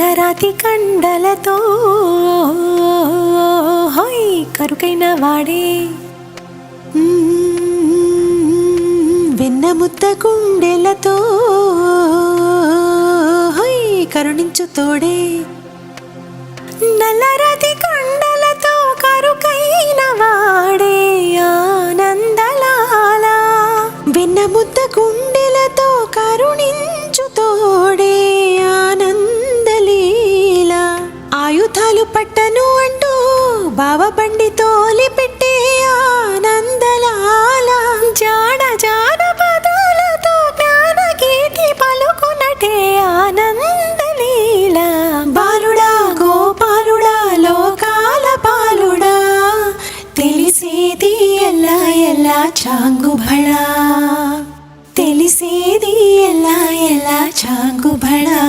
నల్లరాతి కండలతో. హోయ్ కరుకైన వాడే. వెన్నముద్ద గుండెలతో. హోయ్ కరుణించు తోడే. నల్లరాతి కొండలతో కరుకైన వాడే ఆనందలాల. వెన్నముద్ద గుండె ఆయుధాలు పట్టను అంటూ బావ బండి తోలి పెట్టే ఆనందలాల జాడ జాడ పదాలతో జ్ఞాన గీతి పలుకునటే ఆనందలీల. బాలుడా గోపాలుడా లోకాల పాలుడా తెలిసేది ఎలా ఎలా చాంగుబళా తెలిసేది ఎలా ఎలా చాంగుబళా